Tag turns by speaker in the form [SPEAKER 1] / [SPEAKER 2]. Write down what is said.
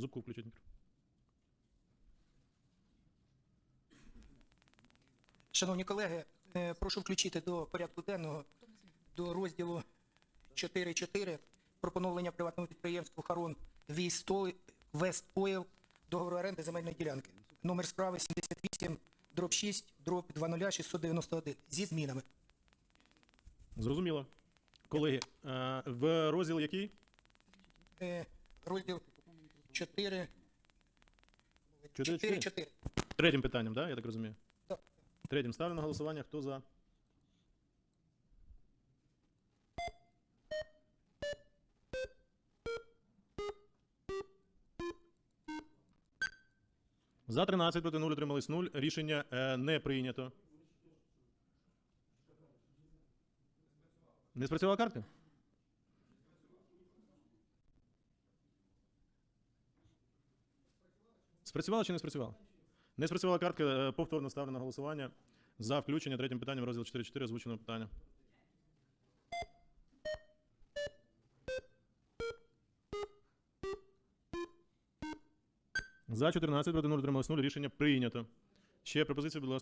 [SPEAKER 1] Зубку включіть мікрофон.
[SPEAKER 2] Шановні колеги, е, прошу включити до порядку денного до розділу 4.4 про поновлення приватному підприємству Харон Вест Ойл договору оренди земельної ділянки. Номер справи 78 дроб 6 дроб 20691 зі змінами.
[SPEAKER 1] Зрозуміло. Колеги, е, в розділ який?
[SPEAKER 2] Е, Розділ 4
[SPEAKER 1] Чотири,
[SPEAKER 2] 4
[SPEAKER 1] чотири?
[SPEAKER 2] 4.
[SPEAKER 1] Третім питанням, да? Я так розумію.
[SPEAKER 2] Так.
[SPEAKER 1] Третім ставлю на голосування. Хто за? За 13 проти 0 утримались 0. Рішення е, не прийнято. Не спрацювала картка? Спрацювала чи не спрацювала? Не спрацювала картка. е, Повторно ставлю на голосування за включення третім питанням розділ 4.4 озвученого питання. За 14 проти 0 утрималось 0. Рішення прийнято. Ще пропозиція, будь ласка.